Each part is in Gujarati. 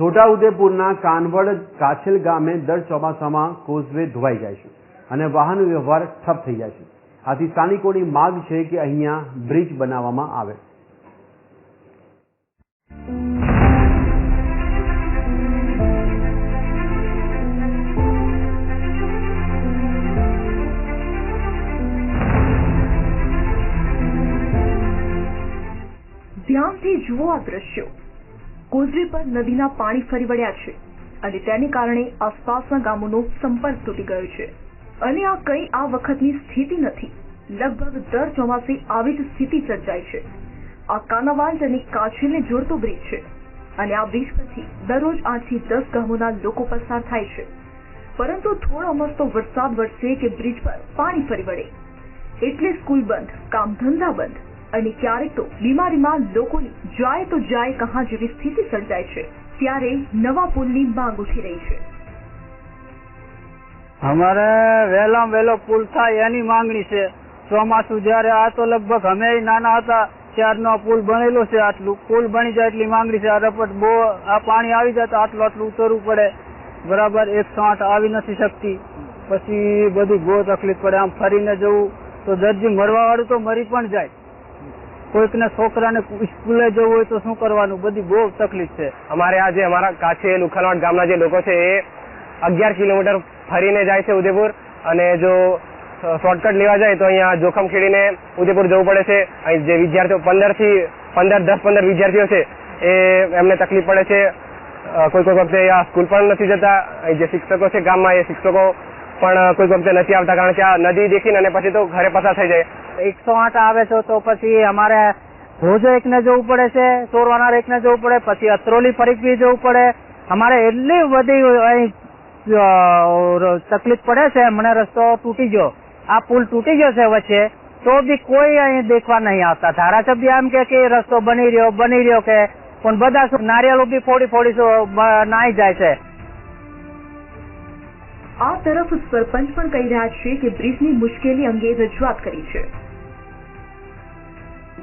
છોટાઉદેપુરના કાનવડ કાછેલ ગામે દર ચોમાસામાં કોઝવે ધોવાઈ જાય છે અને વાહન વ્યવહાર ઠપ થઈ જાય છે. આથી સ્થાનિકોની માગ છે કે અહીંયા બ્રિજ બનાવવામાં આવે. ધ્યાનથી જુઓ આ દ્રશ્યો. કોઝવે પર નદીના પાણી ફરી વળ્યા છે અને તેને કારણે આસપાસના ગામોનો સંપર્ક તૂટી ગયો છે. અને આ કઈ આ વખતની સ્થિતિ નથી. લગભગ દર ચોમાસે આવી જ સ્થિતિ સર્જાય છે. આ કાનાવાંટ અને કાછીને જોડતો બ્રિજ છે. અને આ બ્રિજ પરથી દરરોજ આઠથી દસ ગામોના લોકો પસાર થાય છે. પરંતુ થોડો મસ્તો વરસાદ વરસે કે બ્રિજ પર પાણી ફરી વળે. એટલે સ્કૂલ બંધ, કામ ધંધા બંધ અને ક્યારેક તો બીમારીમાં લોકોની જાય તો જાય કહા જેવી સ્થિતિ સર્જાય છે, ત્યારે નવા પુલની માંગ ઉઠી રહી છે. અમારે વહેલામાં વહેલો પુલ થાય એની માંગણી છે. ચોમાસું જયારે આ તો લગભગ અમે નાના હતા, ત્યારનો પુલ બનેલો છે આટલું. પુલ બની જાય એટલી માંગણી છે આ રપટ બહુ આ પાણી આવી જાય તો આટલું આટલું ઉતરવું પડે. બરાબર, એકસો આઠ આવી નથી શકતી. પછી બધી બહુ તકલીફ પડે. આમ ફરીને જવું તો દર્દી મરવા વાળું તો મરી પણ જાય. કોઈકને છોકરાને સ્કૂલે જવું હોય તો શું કરવાનું? બધી બહુ તકલીફ છે. અમારે આ જે અમારા કાછે લુખાલવાડ ગામના જે લોકો છે, એ અગિયાર કિલોમીટર ફરીને જાય છે ઉદયપુર અને જો શોર્ટકટ લેવા જાય તો અહીંયા જોખમ ખેડીને ઉદયપુર જવું પડે છે. અહીં જે વિદ્યાર્થીઓ પંદરથી પંદર, દસ, પંદર વિદ્યાર્થીઓ છે, એ એમને તકલીફ પડે છે. કોઈ કોઈ વખતે આ સ્કૂલ પણ નથી જતા. અહીં જે શિક્ષકો છે ગામમાં, એ શિક્ષકો પણ કોઈ વખતે નથી આવતા કારણ કે આ નદી દેખીને અને પછી તો ઘરે પસાર થઈ જાય. એકસો આઠ આવે છે, તો પછી અમારે ભોજો એકને જવું પડે છે ચોરવાનાર એકને જવું પડે, પછી અત્રોલી ફરીકવી જવું પડે. અમારે એટલી બધી અહીં તકલીફ પડે છે, મને રસ્તો તૂટી ગયો. આ પુલ તૂટી ગયો છે વચ્ચે, તો બી કોઈ અહીં દેખવા નહીં આવતા. ધારાસભ્ય એમ કે રસ્તો બની રહ્યો બની રહ્યો કે, પણ બધા શું, નારિયેલો બી ફોડી ફોડી નાઈ જાય છે. આ તરફ સરપંચ પણ કહી રહ્યા છે કે બ્રિજની મુશ્કેલી અંગે રજૂઆત કરી છે.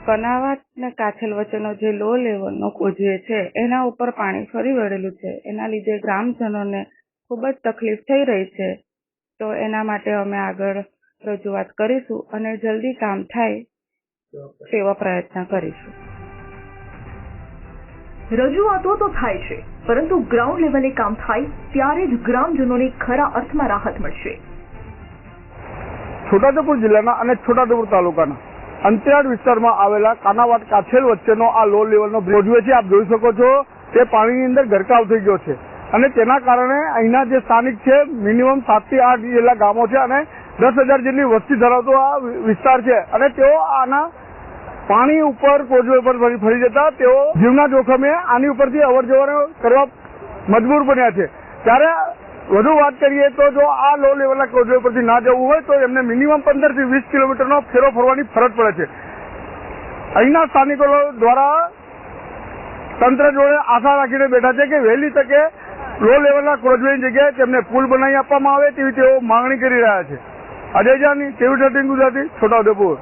કનાવાટ ને કાછલ વચ્ચેનો જે લો લેવલનો કોઝવે છે એના ઉપર પાણી ફરી વળેલું છે. એના લીધે ગ્રામજનોને ખૂબ જ તકલીફ થઈ રહી છે. તો એના માટે અમે આગળ રજૂઆત કરીશું અને જલ્દી કામ થાય તેવા પ્રયત્ન કરીશું. રજૂઆતો તો થાય છે પરંતુ ગ્રાઉન્ડ લેવલે કામ થાય ત્યારે જ ગ્રામજનોને ખરા અર્થમાં રાહત મળશે. છોટાઉદેપુર જિલ્લાના અને છોટાઉદેપુર તાલુકાના અંતરિયાળ વિસ્તારમાં આવેલા કાનાવાટ કાછેલ વચ્ચેનો આ લો લેવલનો બ્રિજ છે. આપ જોઈ શકો છો તે પાણીની અંદર ગરકાવ થઈ ગયો છે. અને તેના કારણે અહીંના જે સ્થાનિક છે મિનિમમ સાતથી આઠ જેટલા ગામો છે અને દસ હજાર જેટલી વસ્તી ધરાવતો આ વિસ્તાર છે. અને તેઓ આના પાણી ઉપર કોઝવે પર ફરી ફરી જતા તેઓ જીવના જોખમે આની ઉપરથી અવર કરવા મજબૂર બન્યા છે. ત્યારે વધુ વાત કરીએ તો જો આ લો લેવલના કોઝવે પરથી ના જવું હોય તો એમને મિનિમમ પંદરથી વીસ કિલોમીટરનો ફેરો ફરવાની ફરજ પડે છે. અહીંના સ્થાનિકો દ્વારા તંત્ર જોડે આશા રાખીને બેઠા છે કે વહેલી તકે લો લેવલના કોઝવેની જગ્યાએ તેમને પુલ બનાવી આપવામાં આવે તેવી તેઓ માંગણી કરી રહ્યા છે. Ajay Jani TV thirteen Gujarati, Chhotaudepur.